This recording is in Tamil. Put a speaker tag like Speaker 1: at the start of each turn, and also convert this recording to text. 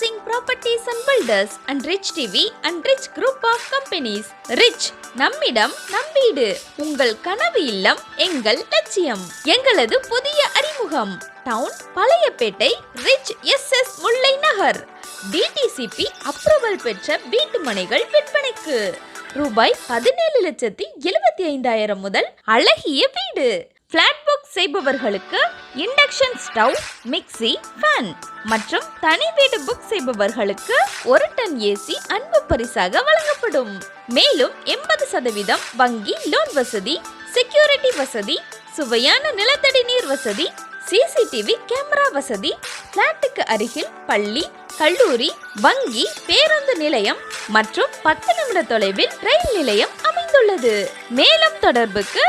Speaker 1: Properties and builders and Rich TV and Rich group of companies Rich நம்மிடம் நம் வீடு உங்கள் கனவு இல்லம் எங்கள் லட்சியம். எங்களது புதிய அறிமுகம். Town Palayapettai Rich S S Mullai Nagar. DTCP approval பெற்ற வீட்டு மனைகள் விற்பனைக்கு. ரூபாய் பதினேழு லட்சத்தி எழுபத்தி ஐந்தாயிரம் முதல் அழகிய வீடு. ஃப்ளாட் புக் செய்பவர்களுக்கு இண்டக்ஷன் ஸ்டவ் மிக்ஸி ஃபேன் மற்றும் தனி வீடு புக் செய்பவர்களுக்கு ஒரு டன் ஏசி அன்பு பரிசாக வழங்கப்படும். மேலும் எண்பது சதவீதம் வங்கி லோன் வசதி செக்யூரிட்டி வசதி சுவையான நிலத்தடி நீர் வசதி சிசிடிவி கேமரா வசதி பிளாட்டுக்கு அருகில் பள்ளி கல்லூரி வங்கி பேருந்து நிலையம் மற்றும் பத்து நிமிட தொலைவில் ரயில் நிலையம் அமைந்துள்ளது. மேலும் தொடர்புக்கு